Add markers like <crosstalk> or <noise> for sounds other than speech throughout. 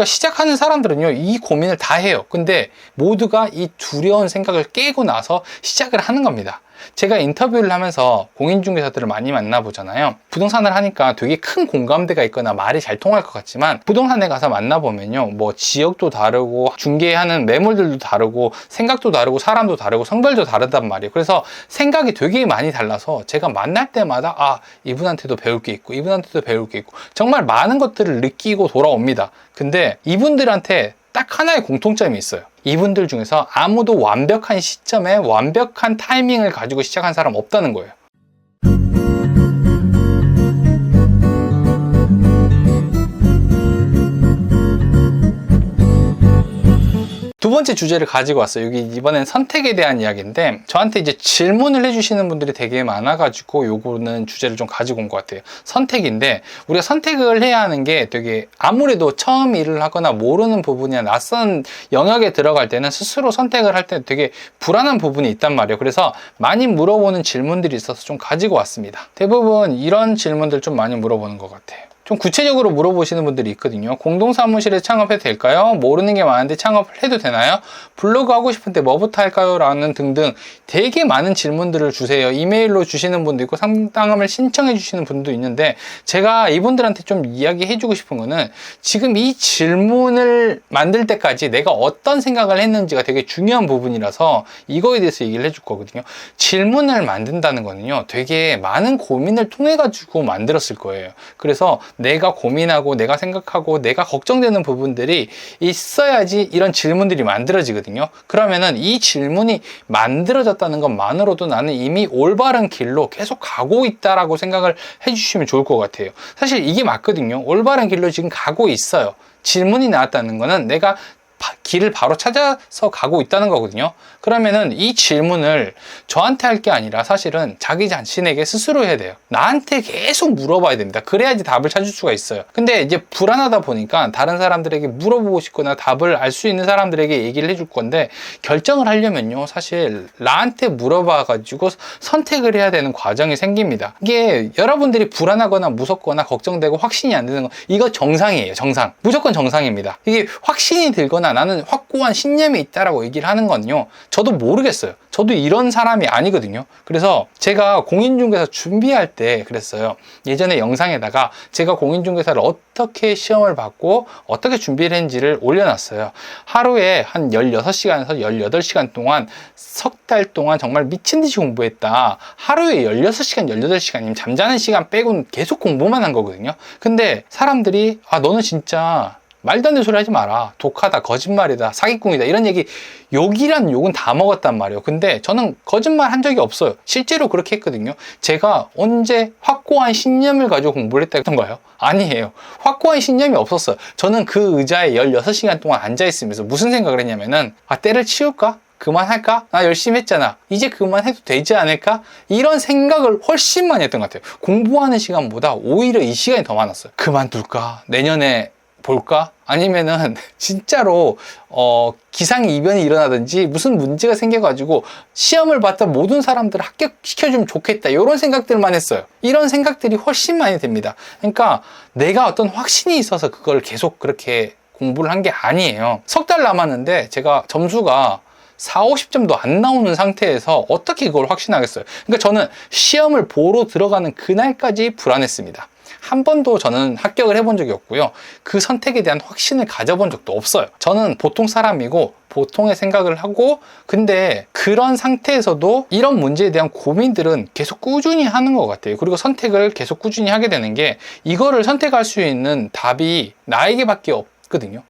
그러니까 시작하는 사람들은요, 이 고민을 다 해요. 근데 모두가 이 두려운 생각을 깨고 나서 시작을 하는 겁니다. 제가 인터뷰를 하면서 공인중개사들을 많이 만나보잖아요. 부동산을 하니까 되게 큰 공감대가 있거나 말이 잘 통할 것 같지만 부동산에 가서 만나보면요. 뭐 지역도 다르고 중개하는 매물들도 다르고 생각도 다르고 사람도 다르고 성별도 다르단 말이에요. 그래서 생각이 되게 많이 달라서 제가 만날 때마다 아, 이분한테도 배울 게 있고 이분한테도 배울 게 있고 정말 많은 것들을 느끼고 돌아옵니다. 근데 이분들한테 딱 하나의 공통점이 있어요. 이분들 중에서 아무도 완벽한 시점에 완벽한 타이밍을 가지고 시작한 사람 없다는 거예요. 두 번째 주제를 가지고 왔어요. 여기 이번엔 선택에 대한 이야기인데 저한테 이제 질문을 해주시는 분들이 되게 많아가지고 요거는 주제를 좀 가지고 온 것 같아요. 선택인데 우리가 선택을 해야 하는 게 되게 아무래도 처음 일을 하거나 모르는 부분이나 낯선 영역에 들어갈 때는 스스로 선택을 할 때 되게 불안한 부분이 있단 말이에요. 그래서 많이 물어보는 질문들이 있어서 좀 가지고 왔습니다. 대부분 이런 질문들 좀 많이 물어보는 것 같아요. 좀 구체적으로 물어보시는 분들이 있거든요. 공동 사무실에 창업해도 될까요? 모르는 게 많은데 창업을 해도 되나요? 블로그 하고 싶은데 뭐부터 할까요? 라는 등등 되게 많은 질문들을 주세요. 이메일로 주시는 분도 있고 상담을 신청해 주시는 분도 있는데 제가 이분들한테 좀 이야기해 주고 싶은 거는 지금 이 질문을 만들 때까지 내가 어떤 생각을 했는지가 되게 중요한 부분이라서 이거에 대해서 얘기를 해 줄 거거든요. 질문을 만든다는 거는요. 되게 많은 고민을 통해 가지고 만들었을 거예요. 그래서 내가 고민하고 내가 생각하고 내가 걱정되는 부분들이 있어야지 이런 질문들이 만들어지거든요. 그러면은 이 질문이 만들어졌다는 것만으로도 나는 이미 올바른 길로 계속 가고 있다라고 생각을 해주시면 좋을 것 같아요. 사실 이게 맞거든요. 올바른 길로 지금 가고 있어요. 질문이 나왔다는 거는 내가 길을 바로 찾아서 가고 있다는 거거든요. 그러면은 이 질문을 저한테 할 게 아니라 사실은 자기 자신에게 스스로 해야 돼요. 나한테 계속 물어봐야 됩니다. 그래야지 답을 찾을 수가 있어요. 근데 이제 불안하다 보니까 다른 사람들에게 물어보고 싶거나 답을 알 수 있는 사람들에게 얘기를 해줄 건데 결정을 하려면요. 사실 나한테 물어봐 가지고 선택을 해야 되는 과정이 생깁니다. 이게 여러분들이 불안하거나 무섭거나 걱정되고 확신이 안 드는 거 이거 정상이에요. 정상. 무조건 정상입니다. 이게 확신이 들거나 나는 확고한 신념이 있다라고 얘기를 하는 건요. 저도 모르겠어요. 저도 이런 사람이 아니거든요. 그래서 제가 공인중개사 준비할 때 그랬어요. 예전에 영상에다가 제가 공인중개사를 어떻게 시험을 받고 어떻게 준비를 했는지를 올려놨어요. 하루에 한 16시간에서 18시간 동안 석 달 동안 정말 미친 듯이 공부했다. 하루에 16시간, 18시간이면 잠자는 시간 빼고는 계속 공부만 한 거거든요. 근데 사람들이 아, 너는 진짜 말도 안 되는 소리 하지 마라. 독하다, 거짓말이다, 사기꾼이다. 이런 얘기, 욕이란 욕은 다 먹었단 말이에요. 근데 저는 거짓말 한 적이 없어요. 실제로 그렇게 했거든요. 제가 언제 확고한 신념을 가지고 공부를 했다던가요? 아니에요. 확고한 신념이 없었어요. 저는 그 의자에 16시간 동안 앉아있으면서 무슨 생각을 했냐면은, 아, 때를 치울까? 그만할까? 나 열심히 했잖아. 이제 그만해도 되지 않을까? 이런 생각을 훨씬 많이 했던 것 같아요. 공부하는 시간보다 오히려 이 시간이 더 많았어요. 그만둘까? 내년에 볼까? 아니면은 <laughs> 진짜로 어 기상 이변이 일어나든지 무슨 문제가 생겨가지고 시험을 봤던 모든 사람들을 합격시켜주면 좋겠다. 이런 생각들만 했어요. 이런 생각들이 훨씬 많이 됩니다. 그러니까 내가 어떤 확신이 있어서 그걸 계속 그렇게 공부를 한 게 아니에요. 석 달 남았는데 제가 점수가 4, 50점도 안 나오는 상태에서 어떻게 그걸 확신하겠어요? 그러니까 저는 시험을 보러 들어가는 그날까지 불안했습니다 한 번도 저는 합격을 해본 적이 없고요. 그 선택에 대한 확신을 가져본 적도 없어요. 저는 보통 사람이고 보통의 생각을 하고 근데 그런 상태에서도 이런 문제에 대한 고민들은 계속 꾸준히 하는 것 같아요. 그리고 선택을 계속 꾸준히 하게 되는 게 이거를 선택할 수 있는 답이 나에게밖에 없거든요.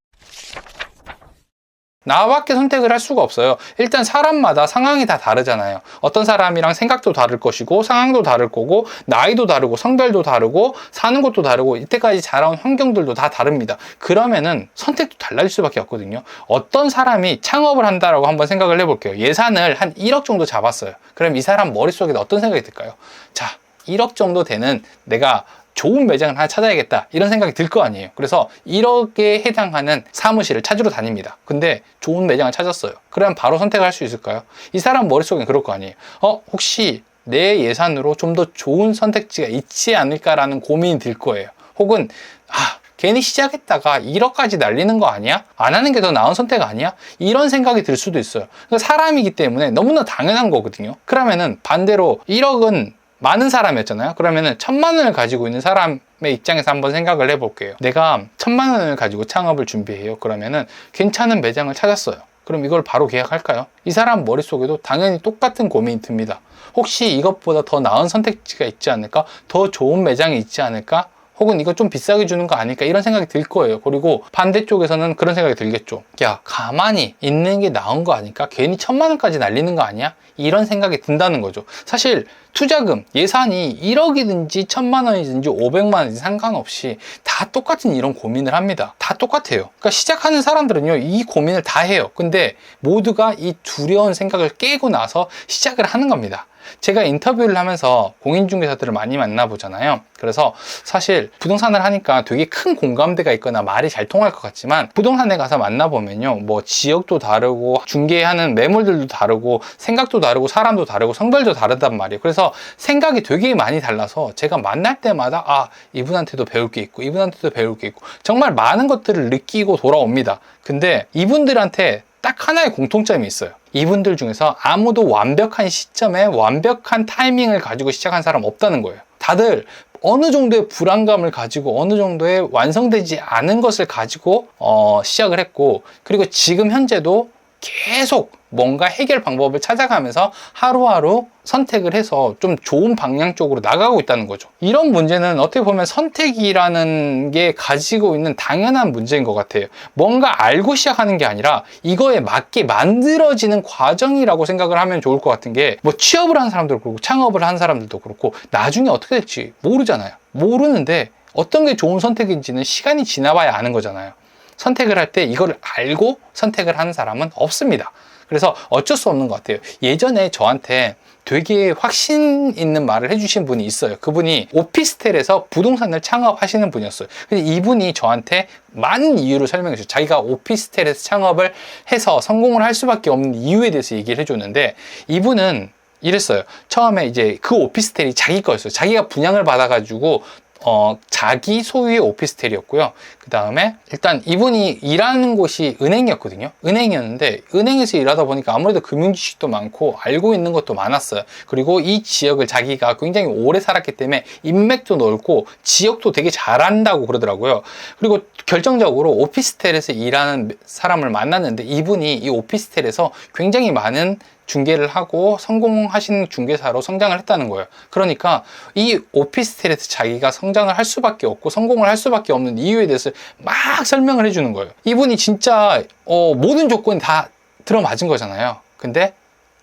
나밖에 선택을 할 수가 없어요. 일단 사람마다 상황이 다 다르잖아요. 어떤 사람이랑 생각도 다를 것이고, 상황도 다를 거고, 나이도 다르고, 성별도 다르고, 사는 곳도 다르고, 이때까지 자라온 환경들도 다 다릅니다. 그러면은 선택도 달라질 수밖에 없거든요. 어떤 사람이 창업을 한다라고 한번 생각을 해볼게요. 예산을 한 1억 정도 잡았어요. 그럼 이 사람 머릿속에 어떤 생각이 들까요? 자, 1억 정도 되는 내가 좋은 매장을 하나 찾아야겠다 이런 생각이 들 거 아니에요 그래서 1억에 해당하는 사무실을 찾으러 다닙니다 근데 좋은 매장을 찾았어요 그러면 바로 선택할 수 있을까요? 이 사람 머릿속엔 그럴 거 아니에요 어 혹시 내 예산으로 좀 더 좋은 선택지가 있지 않을까라는 고민이 들 거예요 혹은 아 괜히 시작했다가 1억까지 날리는 거 아니야? 안 하는 게 더 나은 선택 아니야? 이런 생각이 들 수도 있어요. 그러니까 사람이기 때문에 너무나 당연한 거거든요. 그러면은 반대로 1억은 많은 사람이었잖아요. 그러면은 천만 원을 가지고 있는 사람의 입장에서 한번 생각을 해볼게요. 내가 천만 원을 가지고 창업을 준비해요. 그러면은 괜찮은 매장을 찾았어요. 그럼 이걸 바로 계약할까요? 이 사람 머릿속에도 당연히 똑같은 고민이 듭니다. 혹시 이것보다 더 나은 선택지가 있지 않을까? 더 좋은 매장이 있지 않을까? 혹은 이거 좀 비싸게 주는 거 아닐까 이런 생각이 들 거예요. 그리고 반대쪽에서는 그런 생각이 들겠죠. 야, 가만히 있는 게 나은 거 아닐까? 괜히 천만 원까지 날리는 거 아니야? 이런 생각이 든다는 거죠. 사실 투자금, 예산이 1억이든지 천만 원이든지 500만 원이든지 상관없이 다 똑같은 이런 고민을 합니다. 다 똑같아요. 그러니까 시작하는 사람들은요, 이 고민을 다 해요. 근데 모두가 이 두려운 생각을 깨고 나서 시작을 하는 겁니다. 제가 인터뷰를 하면서 공인중개사들을 많이 만나보잖아요. 그래서 사실 부동산을 하니까 되게 큰 공감대가 있거나 말이 잘 통할 것 같지만 부동산에 가서 만나보면요. 뭐 지역도 다르고 중개하는 매물들도 다르고 생각도 다르고 사람도 다르고 성별도 다르단 말이에요. 그래서 생각이 되게 많이 달라서 제가 만날 때마다 아, 이분한테도 배울 게 있고 이분한테도 배울 게 있고 정말 많은 것들을 느끼고 돌아옵니다. 근데 이분들한테 딱 하나의 공통점이 있어요. 이분들 중에서 아무도 완벽한 시점에 완벽한 타이밍을 가지고 시작한 사람 없다는 거예요. 다들 어느 정도의 불안감을 가지고 어느 정도의 완성되지 않은 것을 가지고 어, 시작을 했고 그리고 지금 현재도 계속 뭔가 해결 방법을 찾아가면서 하루하루 선택을 해서 좀 좋은 방향 쪽으로 나가고 있다는 거죠. 이런 문제는 어떻게 보면 선택이라는 게 가지고 있는 당연한 문제인 것 같아요. 뭔가 알고 시작하는 게 아니라 이거에 맞게 만들어지는 과정이라고 생각을 하면 좋을 것 같은 게 뭐 취업을 한 사람들도 그렇고 창업을 한 사람들도 그렇고 나중에 어떻게 될지 모르잖아요. 모르는데 어떤 게 좋은 선택인지는 시간이 지나봐야 아는 거잖아요. 선택을 할 때 이걸 알고 선택을 하는 사람은 없습니다. 그래서 어쩔 수 없는 것 같아요. 예전에 저한테 되게 확신 있는 말을 해주신 분이 있어요. 그분이 오피스텔에서 부동산을 창업하시는 분이었어요. 근데 이분이 저한테 많은 이유를 설명해 주셨어요. 자기가 오피스텔에서 창업을 해서 성공을 할 수밖에 없는 이유에 대해서 얘기를 해줬는데 이분은 이랬어요. 처음에 이제 그 오피스텔이 자기 거였어요. 자기가 분양을 받아가지고 어, 자기 소유의 오피스텔이었고요. 그 다음에 일단 이분이 일하는 곳이 은행이었거든요. 은행이었는데 은행에서 일하다 보니까 아무래도 금융 지식도 많고 알고 있는 것도 많았어요. 그리고 이 지역을 자기가 굉장히 오래 살았기 때문에 인맥도 넓고 지역도 되게 잘한다고 그러더라고요. 그리고 결정적으로 오피스텔에서 일하는 사람을 만났는데 이분이 이 오피스텔에서 굉장히 많은 중개를 하고 성공하신 중개사로 성장을 했다는 거예요. 그러니까 이 오피스텔에서 자기가 성장을 할 수밖에 없고 성공을 할 수밖에 없는 이유에 대해서 막 설명을 해주는 거예요. 이분이 진짜 어, 모든 조건이 다 들어맞은 거잖아요. 근데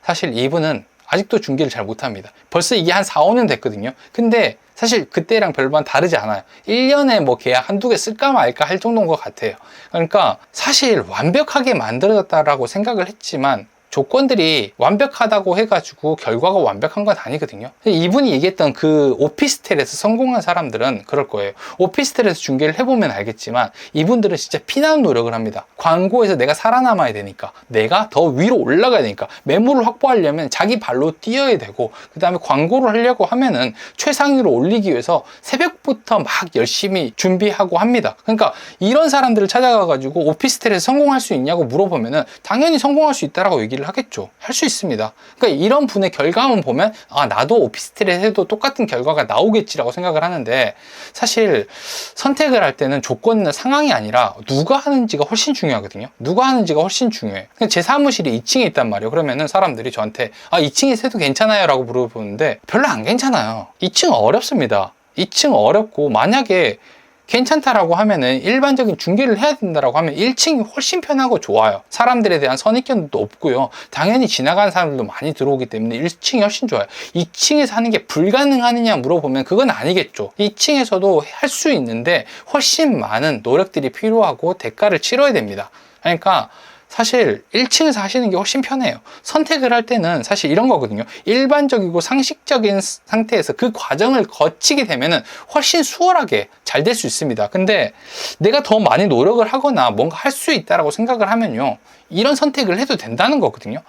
사실 이분은 아직도 중개를 잘 못합니다. 벌써 이게 한 4, 5년 됐거든요. 근데 사실 그때랑 별반 다르지 않아요. 1년에 뭐 계약 한두 개 쓸까 말까 할 정도인 것 같아요. 그러니까 사실 완벽하게 만들어졌다라고 생각을 했지만 조건들이 완벽하다고 해가지고 결과가 완벽한 건 아니거든요. 이분이 얘기했던 그 오피스텔에서 성공한 사람들은 그럴 거예요. 오피스텔에서 중개를 해보면 알겠지만 이분들은 진짜 피나는 노력을 합니다. 광고에서 내가 살아남아야 되니까 내가 더 위로 올라가야 되니까 매물을 확보하려면 자기 발로 뛰어야 되고 그 다음에 광고를 하려고 하면은 최상위로 올리기 위해서 새벽부터 막 열심히 준비하고 합니다. 그러니까 이런 사람들을 찾아가가지고 오피스텔에서 성공할 수 있냐고 물어보면은 당연히 성공할 수 있다라고 얘기를 얘기를 하겠죠. 할 수 있습니다. 그러니까 이런 분의 결과만 보면 아 나도 오피스텔에 해도 똑같은 결과가 나오겠지라고 생각을 하는데 사실 선택을 할 때는 조건이나 상황이 아니라 누가 하는지가 훨씬 중요하거든요. 누가 하는지가 훨씬 중요해. 제 사무실이 2층에 있단 말이에요. 그러면은 사람들이 저한테 아 2층에서 해도 괜찮아요라고 물어보는데 별로 안 괜찮아요. 2층 어렵습니다. 2층 어렵고 만약에 괜찮다라고 하면은 일반적인 중개를 해야 된다라고 하면 1층이 훨씬 편하고 좋아요. 사람들에 대한 선입견도 없고요. 당연히 지나가는 사람들도 많이 들어오기 때문에 1층이 훨씬 좋아요. 2층에서 하는 게 불가능하느냐 물어보면 그건 아니겠죠. 2층에서도 할 수 있는데 훨씬 많은 노력들이 필요하고 대가를 치러야 됩니다. 그러니까 사실 1층에서 하시는 게 훨씬 편해요. 선택을 할 때는 사실 이런 거거든요. 일반적이고 상식적인 상태에서 그 과정을 거치게 되면은 훨씬 수월하게 잘 될 수 있습니다. 근데 내가 더 많이 노력을 하거나 뭔가 할 수 있다라고 생각을 하면요. 이런 선택을 해도 된다는 거거든요.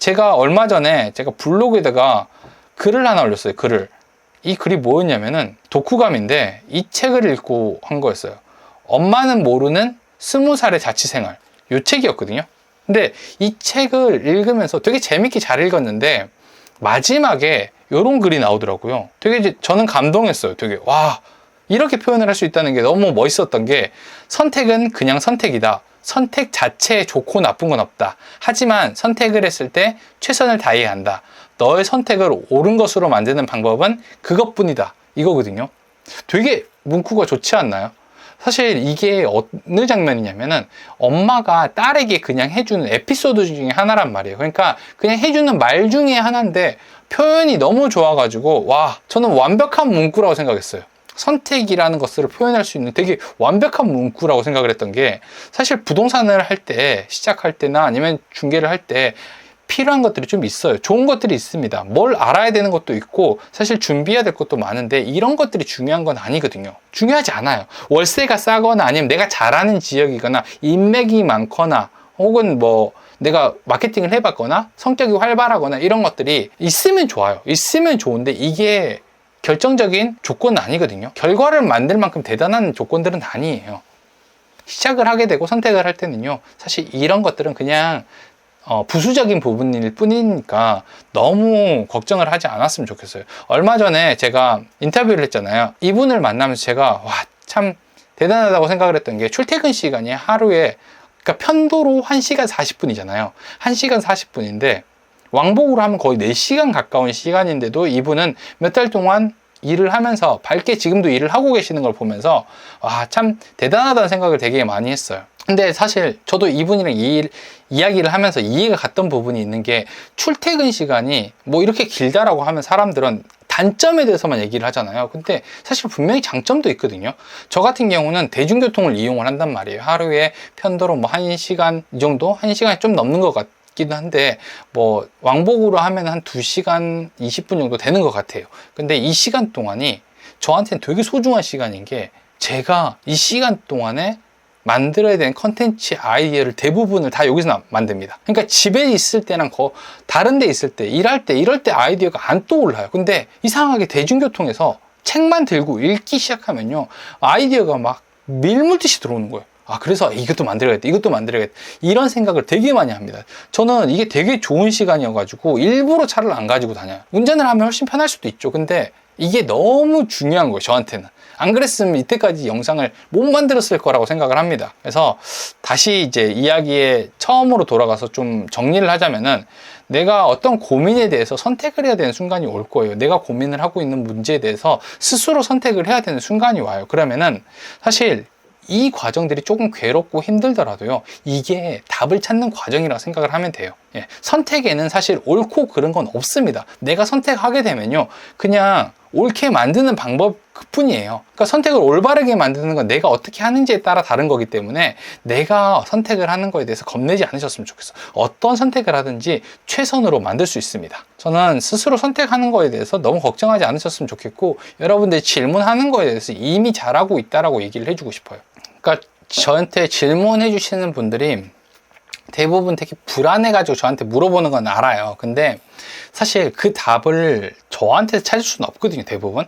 제가 얼마 전에 제가 블로그에다가 글을 하나 올렸어요. 글을. 이 글이 뭐였냐면은 독후감인데 이 책을 읽고 한 거였어요. 엄마는 모르는 스무 살의 자취생활 요 책이었거든요. 근데 이 책을 읽으면서 되게 재밌게 잘 읽었는데 마지막에 요런 글이 나오더라고요. 되게 이제 저는 감동했어요. 되게 와 이렇게 표현을 할 수 있다는 게 너무 멋있었던 게 선택은 그냥 선택이다. 선택 자체에 좋고 나쁜 건 없다. 하지만 선택을 했을 때 최선을 다해야 한다. 너의 선택을 옳은 것으로 만드는 방법은 그것뿐이다. 이거거든요. 되게 문구가 좋지 않나요? 사실 이게 어느 장면이냐면은 엄마가 딸에게 그냥 해주는 에피소드 중에 하나란 말이에요. 그러니까 그냥 해주는 말 중에 하나인데 표현이 너무 좋아가지고 와 저는 완벽한 문구라고 생각했어요. 선택이라는 것을 표현할 수 있는 되게 완벽한 문구라고 생각을 했던 게 사실 부동산을 할 때 시작할 때나 아니면 중개를 할때 필요한 것들이 좀 있어요. 좋은 것들이 있습니다. 뭘 알아야 되는 것도 있고 사실 준비해야 될 것도 많은데 이런 것들이 중요한 건 아니거든요. 중요하지 않아요. 월세가 싸거나 아니면 내가 잘하는 지역이거나 인맥이 많거나 혹은 뭐 내가 마케팅을 해봤거나 성격이 활발하거나 이런 것들이 있으면 좋아요. 있으면 좋은데 이게 결정적인 조건은 아니거든요. 결과를 만들 만큼 대단한 조건들은 아니에요. 시작을 하게 되고 선택을 할 때는요, 사실 이런 것들은 그냥 어, 부수적인 부분일 뿐이니까 너무 걱정을 하지 않았으면 좋겠어요. 얼마 전에 제가 인터뷰를 했잖아요. 이분을 만나면서 제가 와, 참 대단하다고 생각을 했던 게 출퇴근 시간이 하루에 그러니까 편도로 1시간 40분이잖아요. 1시간 40분인데 왕복으로 하면 거의 4시간 가까운 시간인데도 이분은 몇 달 동안 일을 하면서 밝게 지금도 일을 하고 계시는 걸 보면서 와, 참 대단하다는 생각을 되게 많이 했어요. 근데 사실 저도 이분이랑 이 이야기를 하면서 이해가 갔던 부분이 있는 게 출퇴근 시간이 뭐 이렇게 길다라고 하면 사람들은 단점에 대해서만 얘기를 하잖아요. 근데 사실 분명히 장점도 있거든요. 저 같은 경우는 대중교통을 이용을 한단 말이에요. 하루에 편도로 뭐 1시간 이 정도? 1시간이 좀 넘는 것 같기도 한데 뭐 왕복으로 하면 한 2시간 20분 정도 되는 것 같아요. 근데 이 시간 동안이 저한테는 되게 소중한 시간인 게 제가 이 시간 동안에 만들어야 되는 컨텐츠 아이디어를 대부분을 다 여기서 만듭니다. 그러니까 집에 있을 때랑 거 다른 데 있을 때 일할 때 이럴 때 아이디어가 안 떠올라요. 근데 이상하게 대중교통에서 책만 들고 읽기 시작하면요. 아이디어가 막 밀물듯이 들어오는 거예요. 아, 그래서 이것도 만들어야겠다, 이것도 만들어야겠다. 이런 생각을 되게 많이 합니다. 저는 이게 되게 좋은 시간이어가지고 일부러 차를 안 가지고 다녀요. 운전을 하면 훨씬 편할 수도 있죠. 근데 이게 너무 중요한 거예요, 저한테는. 안 그랬으면 이때까지 영상을 못 만들었을 거라고 생각을 합니다. 그래서 다시 이제 이야기에 처음으로 돌아가서 좀 정리를 하자면은 내가 어떤 고민에 대해서 선택을 해야 되는 순간이 올 거예요. 내가 고민을 하고 있는 문제에 대해서 스스로 선택을 해야 되는 순간이 와요. 그러면은 사실 이 과정들이 조금 괴롭고 힘들더라도요. 이게 답을 찾는 과정이라고 생각을 하면 돼요. 예, 선택에는 사실 옳고 그른 건 없습니다. 내가 선택하게 되면요. 그냥 옳게 만드는 방법 뿐이에요. 그러니까 선택을 올바르게 만드는 건 내가 어떻게 하는지에 따라 다른 거기 때문에 내가 선택을 하는 거에 대해서 겁내지 않으셨으면 좋겠어. 어떤 선택을 하든지 최선으로 만들 수 있습니다. 저는 스스로 선택하는 거에 대해서 너무 걱정하지 않으셨으면 좋겠고 여러분들이 질문하는 거에 대해서 이미 잘하고 있다라고 얘기를 해주고 싶어요. 그러니까 저한테 질문해 주시는 분들이 대부분 되게 불안해가지고 저한테 물어보는 건 알아요. 근데 사실 그 답을 저한테 찾을 수는 없거든요, 대부분.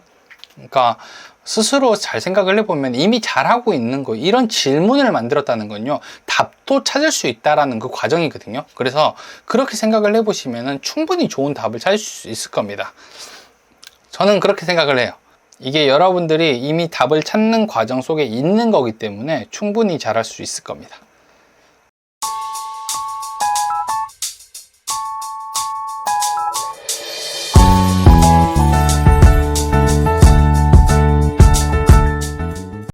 그러니까 스스로 잘 생각을 해보면 이미 잘하고 있는 거, 이런 질문을 만들었다는 건요, 답도 찾을 수 있다라는 그 과정이거든요. 그래서 그렇게 생각을 해보시면 충분히 좋은 답을 찾을 수 있을 겁니다. 저는 그렇게 생각을 해요. 이게 여러분들이 이미 답을 찾는 과정 속에 있는 거기 때문에 충분히 잘할 수 있을 겁니다.